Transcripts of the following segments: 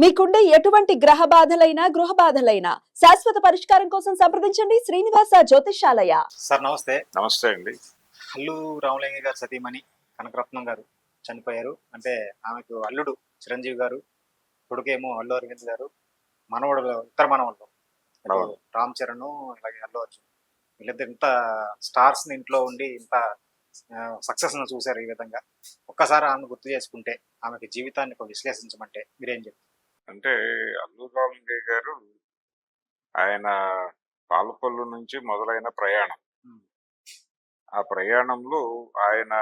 మీకుండే ఎటువంటి గ్రహ బాధలైనా గృహ బాధలైనా శాశ్వత పరిష్కారం కోసం సంప్రదించండి శ్రీనివాస జ్యోతిషాలయ సార్ నమస్తే. నమస్తే అండి. అల్లు రామలింగ గారు సతీమణి కనకరత్నం గారు చనిపోయారు. అంటే ఆమెకు అల్లుడు చిరంజీవి గారు కొడుకేమో అల్లు అరవింద్ గారు మనవడు ఇతర మనవడు. రామ్ చరణ్ అలాగే అల్లు అర్జున్ వీళ్ళిద్దరు ఇంత స్టార్స్ని ఇంట్లో ఉండి ఇంత సక్సెస్ను చూశారు ఈ విధంగా. ఒక్కసారి ఆమె గుర్తు చేసుకుంటే ఆమెకి జీవితాన్ని ఒక విశ్లేషించమంటే మీరేం చెప్తారు? అంటే అల్లు రామలింగయ్య గారు ఆయన పాలపల్లు నుంచి మొదలైన ప్రయాణం. ఆ ప్రయాణంలో ఆయన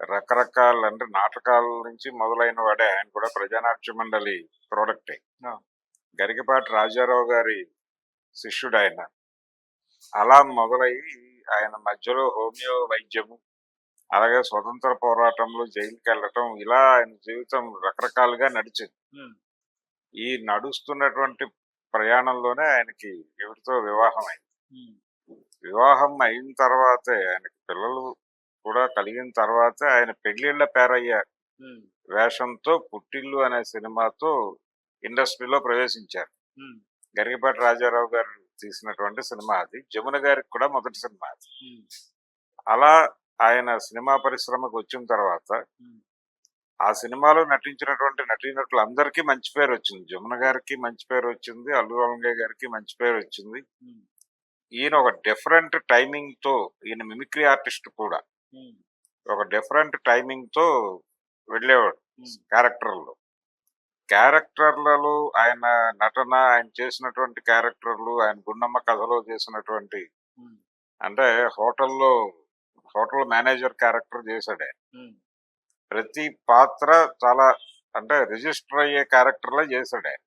రకరకాల అంటే నాటకాల నుంచి మొదలైన వాడే. ఆయన కూడా ప్రజానాట్య మండలి ప్రోడక్టే. గరికపాటి రాజారావు గారి శిష్యుడు ఆయన అలా మొదలయ్యి ఆయన మధ్యలో హోమియో వైద్యము అలాగే స్వతంత్ర పోరాటంలో జైలుకి వెళ్ళటం ఇలా ఆయన జీవితం రకరకాలుగా నడిచింది. ఈ నడుస్తున్నటువంటి ప్రయాణంలోనే ఆయనకి ఎవరితో వివాహం అయింది. వివాహం అయిన తర్వాతే ఆయనకి పిల్లలు కూడా కలిగిన తర్వాతే ఆయన పెళ్ళిళ్ళ పేరయ్య వేషంతో పుట్టిల్లు అనే సినిమాతో ఇండస్ట్రీలో ప్రవేశించారు. గరికపాటి రాజారావు గారు తీసినటువంటి సినిమా అది. జమున గారికి కూడా మొదటి సినిమా అది. అలా ఆయన సినిమా పరిశ్రమకు వచ్చిన తర్వాత ఆ సినిమాలో నటించినటువంటి నటీనటులు అందరికీ మంచి పేరు వచ్చింది. జమున గారికి మంచి పేరు వచ్చింది. అల్లు రామలింగయ్య గారికి మంచి పేరు వచ్చింది. ఈయన ఒక డిఫరెంట్ టైమింగ్తో ఈయన మిమిక్రీ ఆర్టిస్ట్ కూడా. ఒక డిఫరెంట్ టైమింగ్తో వెళ్ళేవాడు క్యారెక్టర్లో. క్యారెక్టర్లలో ఆయన నటన ఆయన చేసినటువంటి క్యారెక్టర్లు ఆయన గుండమ్మ కథలో చేసినటువంటి అంటే హోటల్లో హోటల్ మేనేజర్ క్యారెక్టర్ చేశాడు ప్రతి పాత్ర చాలా అంటే రిజిస్టర్ అయ్యే క్యారెక్టర్లే చేశాడు. ఆయన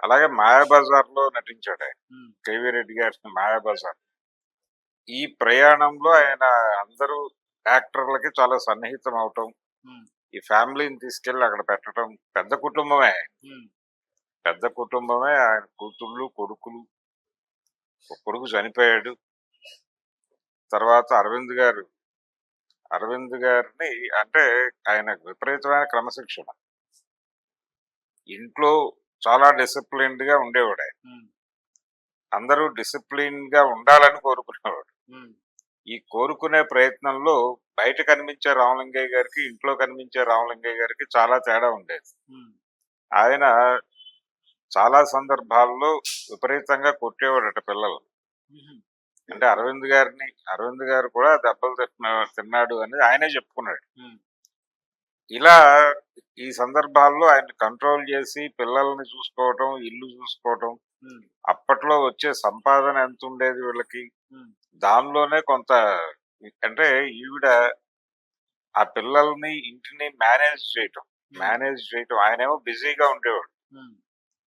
అలాగే మాయాబజార్లో నటించాడు. ఆయన కేవీ రెడ్డి గారి మాయాబజార్. ఈ ప్రయాణంలో ఆయన అందరూ యాక్టర్లకి చాలా సన్నిహితం అవటం ఈ ఫ్యామిలీని తీసుకెళ్ళి అక్కడ పెట్టడం పెద్ద కుటుంబమే పెద్ద కుటుంబమే ఆయన కూతుళ్ళు కొడుకులు. కొడుకు చనిపోయాడు. తర్వాత అరవింద్ గారు అరవింద్ గారిని అంటే ఆయన విపరీతమైన క్రమశిక్షణ. ఇంట్లో చాలా డిసిప్లిన్డ్గా ఉండేవాడు ఆయన. అందరూ డిసిప్లిన్గా ఉండాలని కోరుకునేవాడు. ఈ కోరుకునే ప్రయత్నంలో బయట కనిపించే రామలింగయ్య గారికి ఇంట్లో కనిపించే రామలింగయ్య గారికి చాలా తేడా ఉండేది. ఆయన చాలా సందర్భాల్లో విపరీతంగా కొట్టేవాడట పిల్లలు అంటే అరవింద్ గారిని అరవింద్ గారు కూడా దెబ్బలు తిట్టిన తిన్నాడు అని ఆయనే చెప్పుకున్నాడు. ఇలా ఈ సందర్భాల్లో ఆయన కంట్రోల్ చేసి పిల్లల్ని చూసుకోవటం ఇల్లు చూసుకోవటం అప్పట్లో వచ్చే సంపాదన ఎంత ఉండేది వీళ్ళకి? దానిలోనే కొంత అంటే ఈవిడ ఆ పిల్లల్ని ఇంటిని మేనేజ్ చేయటం మేనేజ్ చేయటం. ఆయనేమో బిజీగా ఉండేవాడు.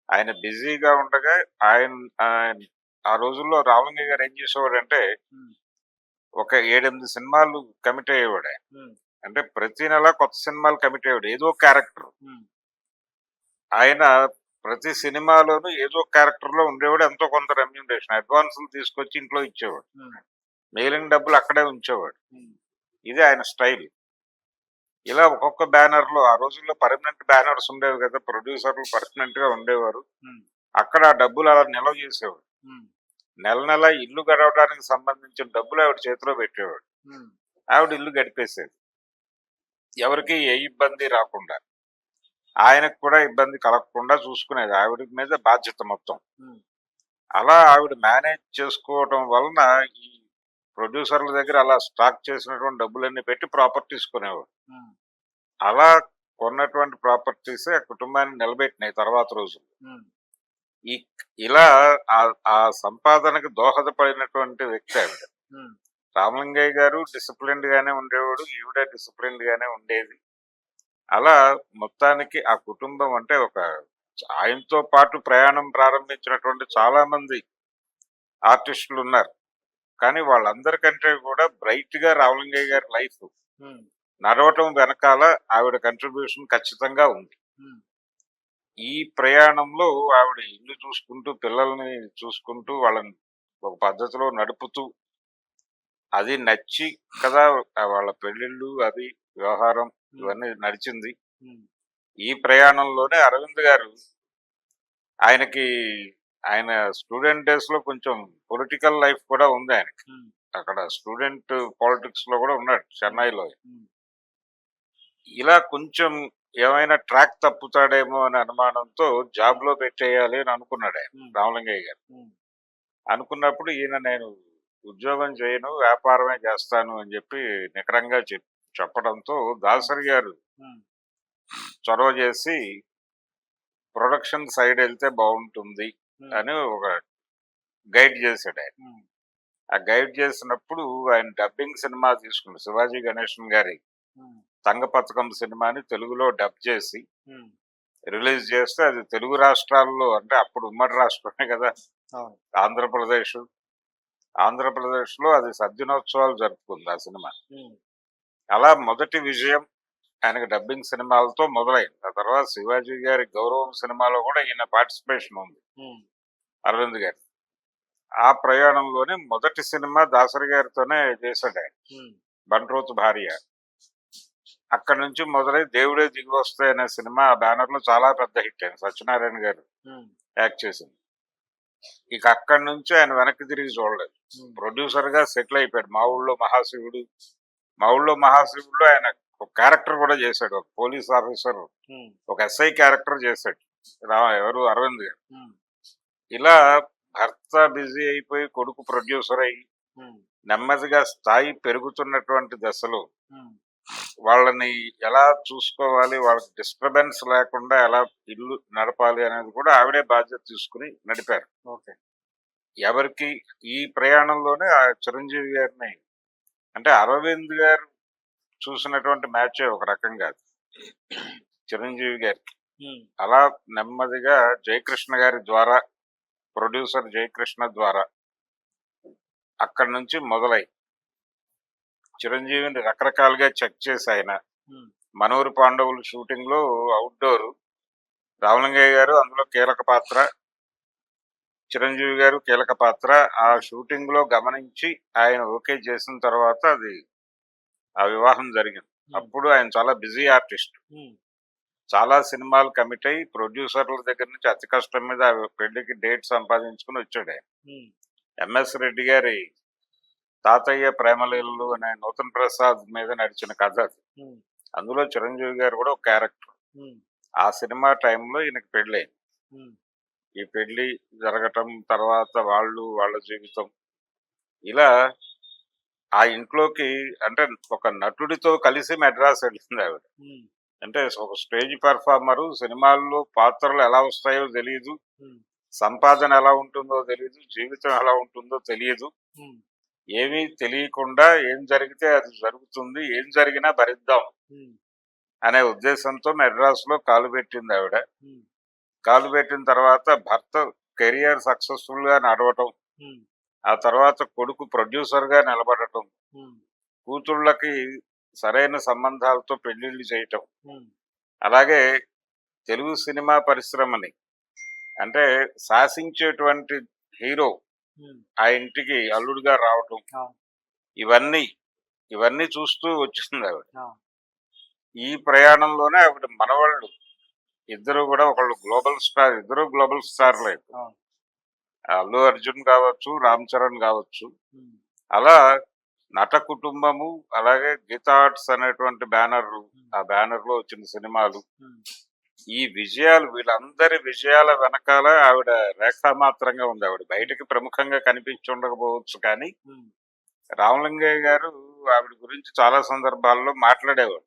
ఆయన బిజీగా ఉండగా ఆయన ఆయన- ఆ రోజుల్లో రామలింగ గారు ఏం చేసేవాడు అంటే ఒక ఏడెనిమిది సినిమాలు కమిట్ అయ్యేవాడు. అంటే ప్రతి నెల కొత్త సినిమాలు కమిట్ అయ్యాడు ఏదో క్యారెక్టర్ ఆయన ప్రతి సినిమాలోనూ ఏదో క్యారెక్టర్లో ఉండేవాడు ఎంతో కొంత రెమ్యూనరేషన్ అడ్వాన్సులు తీసుకొచ్చి ఇంట్లో ఇచ్చేవాడు. మిగిలిన డబ్బులు అక్కడే ఉంచేవాడు. ఇది ఆయన స్టైల్. ఇలా ఒక్కొక్క బ్యానర్లో ఆ రోజుల్లో పర్మనెంట్ బ్యానర్స్ ఉండేవి కదా ప్రొడ్యూసర్లు పర్మనెంట్గా ఉండేవారు. అక్కడ ఆ డబ్బులు అలా నిల్వ చేసేవాడు. నెల నెల ఇల్లు గడవడానికి సంబంధించిన డబ్బులు ఆవిడ చేతిలో పెట్టేవాడు. ఆవిడ ఇల్లు గడిపేసేది. ఎవరికి ఏ ఇబ్బంది రాకుండా. ఆయనకు కూడా ఇబ్బంది కలగకుండా చూసుకునేది. ఆవిడ మీద బాధ్యత మొత్తం. అలా ఆవిడ మేనేజ్ చేసుకోవటం వలన ఈ ప్రొడ్యూసర్ల దగ్గర అలా స్టాక్ చేసినటువంటి డబ్బులన్నీ పెట్టి ప్రాపర్టీస్ కొనేవాడు. అలా కొన్నటువంటి ప్రాపర్టీస్ ఆ కుటుంబాన్ని నిలబెట్టినాయి తర్వాత రోజులు ఈ ఇలా ఆ- సంపాదనకు దోహదపడినటువంటి వ్యక్తి ఆవిడ. రామలింగయ్య గారు డిసిప్లిన్డ్ గానే ఉండేవాడు ఈవిడ డిసిప్లిన్డ్ గానే ఉండేది. అలా మొత్తానికి ఆ కుటుంబం అంటే ఒక ఆయనతో పాటు ప్రయాణం ప్రారంభించినటువంటి చాలా మంది ఆర్టిస్టులు ఉన్నారు. కానీ వాళ్ళందరికంటే కూడా బ్రైట్గా రామలింగయ్య గారి లైఫ్ నడవటం వెనకాల ఆవిడ కంట్రిబ్యూషన్ ఖచ్చితంగా ఉంది. ఈ ప్రయాణంలో ఆవిడ ఇల్లు చూసుకుంటూ పిల్లల్ని చూసుకుంటూ వాళ్ళని ఒక పద్ధతిలో నడుపుతూ అది నచ్చి కదా వాళ్ళ పెళ్ళిళ్ళు అది వ్యవహారం ఇవన్నీ నడిచింది. ఈ ప్రయాణంలోనే అరవింద్ గారు ఆయనకి ఆయన స్టూడెంట్ డేస్లో కొంచెం పొలిటికల్ లైఫ్ కూడా ఉంది ఆయనకి. అక్కడ స్టూడెంట్ పాలిటిక్స్లో కూడా ఉన్నాడు చెన్నైలో. ఇలా కొంచెం ఏమైనా ట్రాక్ తప్పుతాడేమో అనే అనుమానంతో జాబ్లో పెట్టేయాలి అని అనుకున్నాడు ఆయన రామలింగయ్య గారు. అనుకున్నప్పుడు ఈయన నేను ఉద్యోగం చేయను వ్యాపారమే చేస్తాను అని చెప్పి నికరంగా చెప్ చెప్పడంతో దాసరి గారు చొరవ చేసి ప్రొడక్షన్ సైడ్ వెళ్తే బాగుంటుంది అని ఒక గైడ్ చేశాడు ఆయన. ఆ గైడ్ చేసినప్పుడు ఆయన డబ్బింగ్ సినిమా తీసుకున్నాడు శివాజీ గణేశన్ గారి ఉమ్, తంగ పథకం సినిమాని తెలుగులో డబ్ చేసి రిలీజ్ చేస్తే అది తెలుగు రాష్ట్రాల్లో అంటే అప్పుడు ఉమ్మడి రాష్ట్రమే కదా. ఆంధ్రప్రదేశ్ ఆంధ్రప్రదేశ్లో అది సద్దినోత్సవాలు జరుపుకుంది ఆ సినిమా. అలా మొదటి విజయం ఆయనకి డబ్బింగ్ సినిమాలతో మొదలైంది. ఆ తర్వాత శివాజీ గారి గౌరవం సినిమాలో కూడా ఈయన పార్టిసిపేషన్ ఉంది. అరవింద్ గారి. ఆ ప్రయాణంలోనే మొదటి సినిమా దాసరి గారితోనే చేశాడు ఆయన. ఉమ్, బంట్రోతు భార్య. అక్కడ నుంచి మొదలై దేవుడే దిగి వస్తాయి అనే సినిమా ఆ బ్యానర్లో చాలా పెద్ద హిట్ అయింది. సత్యనారాయణ గారు ఉమ్, యాక్ట్ చేసింది. ఇక అక్కడి నుంచి ఆయన వెనక్కి తిరిగి చూడలేదు. ప్రొడ్యూసర్గా సెటిల్ అయిపోయాడు. మా ఊళ్ళో మహాశివుడు మా ఊళ్ళో మహాశివుడులో ఆయన ఒక క్యారెక్టర్ కూడా చేశాడు. ఒక పోలీస్ ఆఫీసర్ ఉమ్, ఒక ఎస్ఐ క్యారెక్టర్ చేశాడు. రా ఎవరు? అరవింద్ గారు. ఇలా భర్త బిజీ అయిపోయి కొడుకు ప్రొడ్యూసర్ అయ్యి నెమ్మదిగా స్థాయి పెరుగుతున్నటువంటి దశలో వాళ్ళని ఎలా చూసుకోవాలి వాళ్ళకి డిస్టర్బెన్స్ లేకుండా ఎలా ఇల్లు నడపాలి అనేది కూడా ఆవిడే బాధ్యత తీసుకుని నడిపారు. ఓకే. ఎవరికి ఈ ప్రయాణంలోనే ఆ చిరంజీవి గారిని అంటే అరవింద్ గారు చూసినటువంటి మ్యాచ్ ఒక రకంగా. చిరంజీవి గారికి అలా నెమ్మదిగా జయకృష్ణ గారి ద్వారా ప్రొడ్యూసర్ జయకృష్ణ ద్వారా అక్కడి నుంచి మొదలై చిరంజీవిని రకరకాలుగా చెక్ చేసి ఆయన. మనోరు పాండవులు షూటింగ్లో అవుట్డోర్ రామలింగయ్య గారు అందులో కీలక పాత్ర. చిరంజీవి గారు కీలక పాత్ర. ఆ షూటింగ్లో గమనించి ఆయన ఓకే చేసిన తర్వాత అది ఆ వివాహం జరిగింది. అప్పుడు ఆయన చాలా బిజీ ఆర్టిస్ట్. చాలా సినిమాలు కమిట్ అయ్యి ప్రొడ్యూసర్ల దగ్గర నుంచి అతి కష్టం మీద ఆ పెళ్ళికి డేట్ సంపాదించుకుని వచ్చాడు ఆయన. ఎంఎస్ రెడ్డి గారి తాతయ్య ప్రేమలీలలు అనే నూతన్ ప్రసాద్ మీద నడిచిన కథ అది. అందులో చిరంజీవి గారు కూడా ఒక క్యారెక్టర్. ఆ సినిమా టైంలో ఈయనకి పెళ్ళైంది ఉమ్, ఈ పెళ్ళి జరగటం తర్వాత వాళ్ళు వాళ్ళ జీవితం ఇలా ఆ ఇంట్లోకి అంటే ఒక నటుడితో కలిసి మెడ్రాస్ వెళ్ళింది ఆవిడ. అంటే ఒక స్టేజ్ పెర్ఫార్మరు సినిమాల్లో పాత్రలు ఎలా వస్తాయో తెలియదు సంపాదన ఎలా ఉంటుందో తెలియదు జీవితం ఎలా ఉంటుందో తెలియదు ఏమీ తెలియకుండా ఏం జరిగితే అది జరుగుతుంది ఏం జరిగినా భరిద్దాం అనే ఉద్దేశంతో మెడ్రాస్లో కాలు పెట్టింది ఆవిడ. కాలు పెట్టిన తర్వాత భర్త కెరియర్ సక్సెస్ఫుల్గా నడవటం ఆ తర్వాత కొడుకు ప్రొడ్యూసర్గా నిలబడటం కూతుళ్ళకి సరైన సంబంధాలతో పెళ్ళిళ్ళు చేయటం. అలాగే తెలుగు సినిమా పరిశ్రమని అంటే శాసించేటువంటి హీరో ఆ ఇంటికి అల్లుడిగా రావటం. ఇవన్నీ ఇవన్నీ చూస్తూ వచ్చింది ఆవిడ. ఈ ప్రయాణంలోనే ఆవిడ మనవాళ్ళు ఇద్దరు కూడా ఒకళ్ళు గ్లోబల్ స్టార్ ఇద్దరు గ్లోబల్ స్టార్లే. అల్లు అర్జున్ కావచ్చు రామ్ చరణ్ కావచ్చు. అలా నట కుటుంబము అలాగే గీతా ఆర్ట్స్ అనేటువంటి బ్యానర్ ఆ బ్యానర్లో వచ్చిన సినిమాలు ఈ విజయాలు వీళ్ళందరి విజయాల వెనకాల ఆవిడ రేఖామాత్రంగా ఉంది. ఆవిడ బయటకి ప్రముఖంగా కనిపించి ఉండకపోవచ్చు కానీ రామలింగయ్య గారు ఆవిడ గురించి చాలా సందర్భాల్లో మాట్లాడేవాడు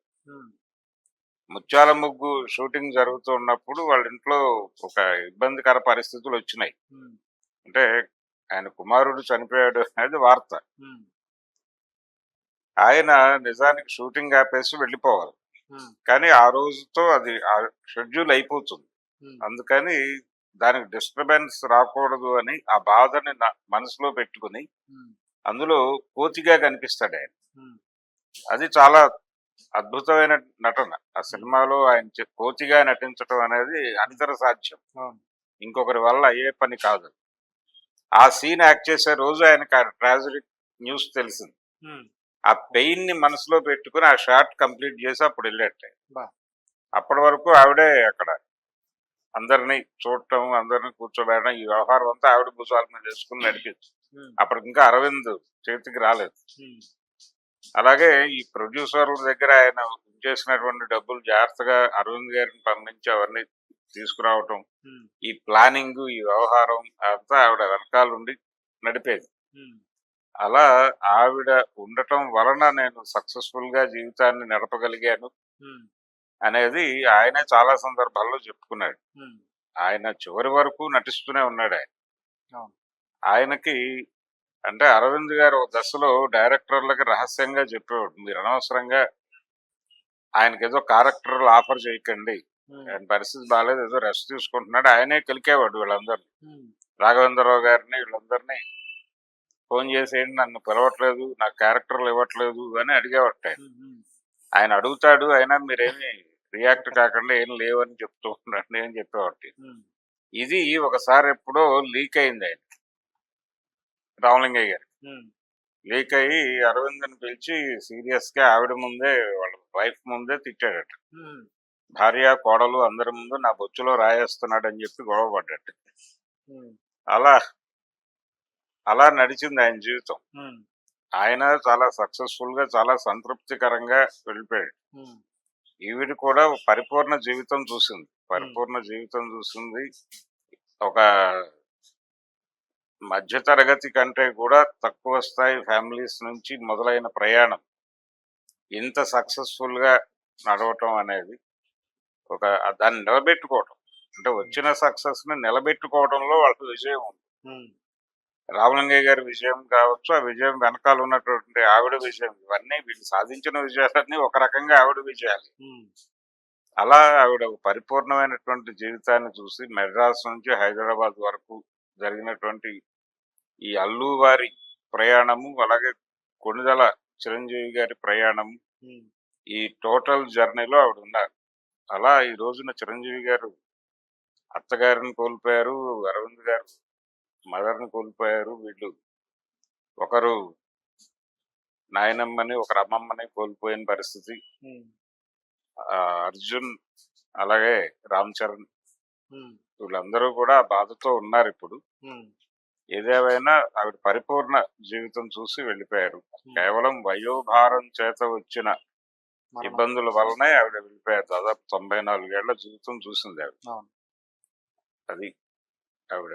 ముత్యాల ముగ్గు షూటింగ్ జరుగుతూ ఉన్నప్పుడు వాళ్ళ ఇంట్లో ఒక ఇబ్బందికర పరిస్థితులు వచ్చినాయి. అంటే ఆయన కుమారుడు చనిపోయాడు అనేది వార్త. ఆయన నిజానికి షూటింగ్ ఆపేసి వెళ్ళిపోవాలి. కానీ ఆ రోజుతో అది షెడ్యూల్ అయిపోతుంది. అందుకని దానికి డిస్టర్బెన్స్ రాకూడదు అని ఆ బాధని మనసులో పెట్టుకుని అందులో కోతిగా కనిపిస్తాడు ఆయన. అది చాలా అద్భుతమైన నటన. ఆ సినిమాలో ఆయన కోతిగా నటించడం అనేది అనితర సాధ్యం. ఇంకొకరి వల్ల అయ్యే పని కాదు. ఆ సీన్ యాక్ట్ చేసే రోజు ఆయనకు ఆ ట్రాజడీ న్యూస్ తెలిసింది. ఆ పెయిన్ని మనసులో పెట్టుకుని ఆ షాట్ కంప్లీట్ చేసి అప్పుడు వెళ్ళట్టే. బా. అప్పటి వరకు ఆవిడే అక్కడ అందరినీ చూడటం అందరినీ కూర్చోబెట్టడం ఈ వ్యవహారం అంతా ఆవిడ భుజాల మీద వేసుకుని నడిపించు. అప్పటికి ఇంకా అరవింద్ చేతికి రాలేదు. అలాగే ఈ ప్రొడ్యూసర్ల దగ్గర ఆయన చేసినటువంటి డబ్బులు జాగ్రత్తగా అరవింద్ గారిని పంపించి అవన్నీ తీసుకురావటం ఈ ప్లానింగ్ ఈ వ్యవహారం అంతా ఆవిడ వెనకాల ఉండి నడిపేది. అలా ఆవిడ ఉండటం వలన నేను సక్సెస్ఫుల్గా జీవితాన్ని నడపగలిగాను అనేది ఆయనే చాలా సందర్భాల్లో చెప్పుకున్నాడు. ఆయన చివరి వరకు నటిస్తూనే ఉన్నాడు ఆయన. ఆయనకి అంటే అరవింద్ గారు దశలో డైరెక్టర్లకి రహస్యంగా చెప్పేవాడు మీరు అనవసరంగా ఆయనకి ఏదో క్యారెక్టర్లు ఆఫర్ చేయకండి. ఆయన పరిస్థితి బాగాలేదు ఏదో రెస్ట్ తీసుకుంటున్నాడు. ఆయనే కలికేవాడు వీళ్ళందరినీ. రాఘవేంద్రరావు గారిని వీళ్ళందరినీ ఫోన్ చేసేయండి నన్ను పిలవట్లేదు నాకు క్యారెక్టర్లు ఇవ్వట్లేదు అని అడిగేవాడు ఆయన. ఆయన అడుగుతాడు అయినా మీరేమి రియాక్ట్ కాకుండా ఏం లేవని చెప్తూ ఉండండి అని చెప్పేవాటి ఇది ఒకసారి ఎప్పుడో లీక్ అయింది ఆయన. రామలింగయ్య గారు. లీక్ అయ్యి అరవింద్ని పిలిచి సీరియస్గా ఆవిడ ముందే వాళ్ళ వైఫ్ ముందే తిట్టాడట. భార్య కోడలు అందరి ముందు నా బొచ్చులో రాయేస్తున్నాడు అని చెప్పి గొడవ పడ్డట్టు అలా అలా నడిచింది ఆయన జీవితం. ఆయన చాలా సక్సెస్ఫుల్గా చాలా సంతృప్తికరంగా వెళ్ళిపోయాడు. ఈవిడ కూడా పరిపూర్ణ జీవితం చూసింది. పరిపూర్ణ జీవితం చూసింది. ఒక మధ్య తరగతి కంటే కూడా తక్కువ స్థాయి ఫ్యామిలీస్ నుంచి మొదలైన ప్రయాణం. ఇంత సక్సెస్ఫుల్గా నడవటం అనేది ఒక దాన్ని నిలబెట్టుకోవటం. అంటే వచ్చిన సక్సెస్ని నిలబెట్టుకోవడంలో వాళ్ళకి విజయం ఉంది. రామలింగయ్య గారి విజయం కావచ్చు ఆ విజయం వెనకాల ఉన్నటువంటి ఆవిడ విజయం. ఇవన్నీ వీళ్ళు సాధించిన విజయాలన్నీ ఒక రకంగా ఆవిడ విజయాలు. అలా ఆవిడ పరిపూర్ణమైనటువంటి జీవితాన్ని చూసి మెడ్రాస్ నుంచి హైదరాబాద్ వరకు జరిగినటువంటి ఈ అల్లువారి ప్రయాణము అలాగే కొణిదల చిరంజీవి గారి ప్రయాణము ఈ టోటల్ జర్నీలో ఆవిడ ఉన్నారు. అలా ఈ రోజున చిరంజీవి గారు అత్తగారిని కోల్పోయారు అరవింద్ గారు మదర్ని కోల్పోయారు వీళ్ళు. ఒకరు నాయనమ్మని ఒకరు అమ్మమ్మని కోల్పోయిన పరిస్థితి. అర్జున్ అలాగే రామ్ చరణ్ వీళ్ళందరూ కూడా బాధతో ఉన్నారు ఇప్పుడు. ఉమ్, ఏదేమైనా ఆవిడ పరిపూర్ణ జీవితం చూసి వెళ్ళిపోయారు. కేవలం వయోభారం చేత వచ్చిన. ఇబ్బందుల వలనే ఆవిడ వెళ్ళిపోయారు. దాదాపు తొంభై నాలుగేళ్ళ జీవితం చూసింది ఆవిడ. అది ఆవిడ